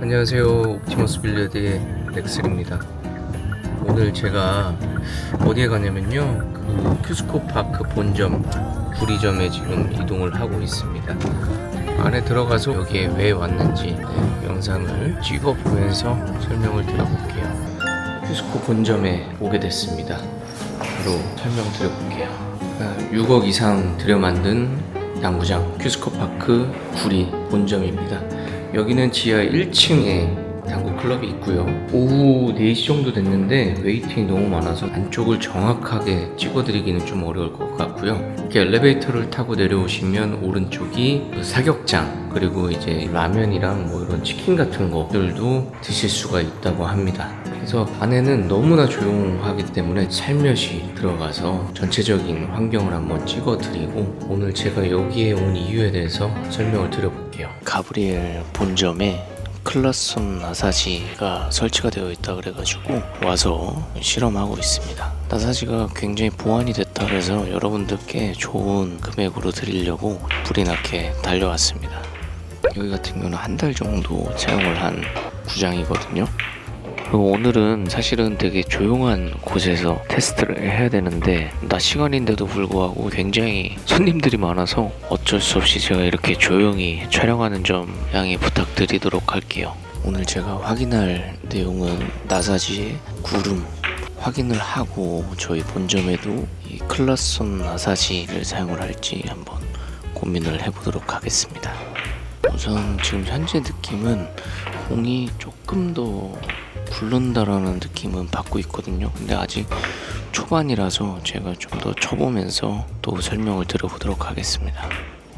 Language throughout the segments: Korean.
안녕하세요. 옵티머스 빌려드의 넥슬입니다. 오늘 제가 어디에 가냐면요. 그 큐스코 파크 본점 구리점에 지금 이동을 하고 있습니다. 안에 들어가서 여기에 왜 왔는지 네, 영상을 찍어 보면서 설명을 드려볼게요. 큐스코 본점에 오게 됐습니다. 바로 설명 드려볼게요. 6억 이상 들여 만든 당구장 큐스코 파크 구리 본점입니다. 여기는 지하 1층에 당구 클럽이 있고요. 오후 4시 정도 됐는데 웨이팅이 너무 많아서 안쪽을 정확하게 찍어드리기는 좀 어려울 것 같고요. 이렇게 엘리베이터를 타고 내려오시면 오른쪽이 그 사격장 그리고 이제 라면이랑 뭐 이런 치킨 같은 것들도 드실 수가 있다고 합니다. 그래서 안에는 너무나 조용하기 때문에 살며시 들어가서 전체적인 환경을 한번 찍어드리고 오늘 제가 여기에 온 이유에 대해서 설명을 드려볼게요. 가브리엘 본점에 클라손 나사지가 설치가 되어 있다 그래가지고 와서 실험하고 있습니다. 나사지가 굉장히 보완이 됐다 그래서 여러분들께 좋은 금액으로 드리려고 불이 나게 달려왔습니다. 여기 같은 경우는 한 달 정도 사용을 한 구장이거든요. 그리고 오늘은 사실은 되게 조용한 곳에서 테스트를 해야 되는데 낮 시간인데도 불구하고 굉장히 손님들이 많아서 어쩔 수 없이 제가 이렇게 조용히 촬영하는 점 양해 부탁드리도록 할게요. 오늘 제가 확인할 내용은 나사지의 구름 확인을 하고 저희 본점에도 이 클라손 나사지를 사용을 할지 한번 고민을 해보도록 하겠습니다. 우선 지금 현재 느낌은 공이 조금 더 굴른다라는 느낌은 받고 있거든요. 근데 아직 초반이라서 제가 좀 더 쳐보면서 또 설명을 드려보도록 하겠습니다.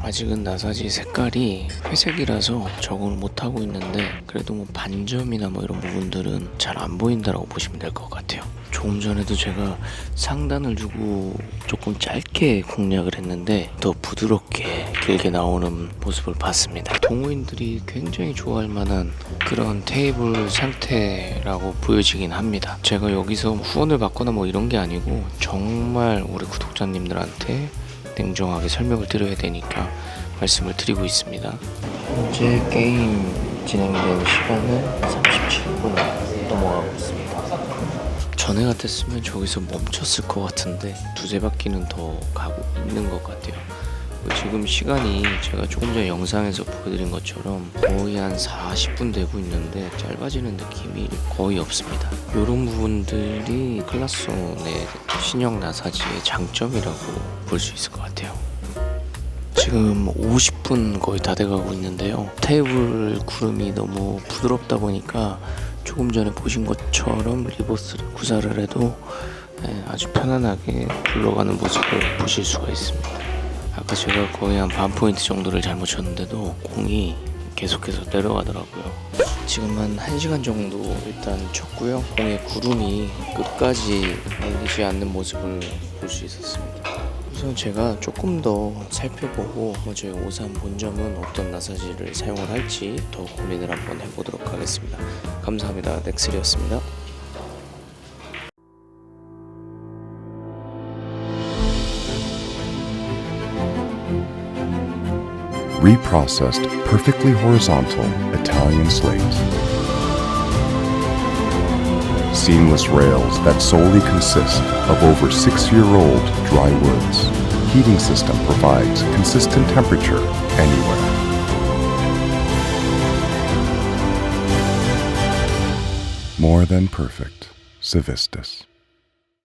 아직은 나사지 색깔이 회색이라서 적응을 못하고 있는데 그래도 뭐 반점이나 뭐 이런 부분들은 잘 안 보인다라고 보시면 될 것 같아요. 조금 전에도 제가 상단을 주고 조금 짧게 공략을 했는데 더 부드럽게 길게 나오는 모습을 봤습니다. 동호인들이 굉장히 좋아할 만한 그런 테이블 상태라고 보여지긴 합니다. 제가 여기서 후원을 받거나 뭐 이런 게 아니고 정말 우리 구독자님들한테 냉정하게 설명을 드려야 되니까 말씀을 드리고 있습니다. 현재 게임 진행된 시간은 37분 넘어가고 있습니다. 전에 같았으면 저기서 멈췄을 것 같은데 두세 바퀴는 더 가고 있는 것 같아요. 그 지금 시간이 제가 조금 전에 영상에서 보여드린 것처럼 거의 한 40분 되고 있는데 짧아지는 느낌이 거의 없습니다. 이런 부분들이 클라손의 신형 나사지의 장점이라고 볼 수 있을 것 같아요. 지금 50분 거의 다 돼가고 있는데요. 테이블 구름이 너무 부드럽다 보니까 조금 전에 보신 것처럼 리버스를 구사를 해도 예, 아주 편안하게 굴러가는 모습을 보실 수가 있습니다. 아까 제가 거의 한 반 포인트 정도를 잘못 쳤는데도 공이 계속해서 내려가더라고요. 지금 한 1시간 정도 일단 쳤고요. 공의 구름이 끝까지 말리지 않는 모습을 볼 수 있었습니다. 우선 제가 조금 더 살펴보고 뭐 저희 오산 본점은 어떤 나사지를 사용을 할지 더 고민을 한번 해보도록 하겠습니다. 감사합니다. 넥슬이었습니다. Reprocessed perfectly horizontal Italian slate. Seamless rails that solely consist of over six year old dry woods. Heating system provides consistent temperature anywhere. More than perfect. Civistus.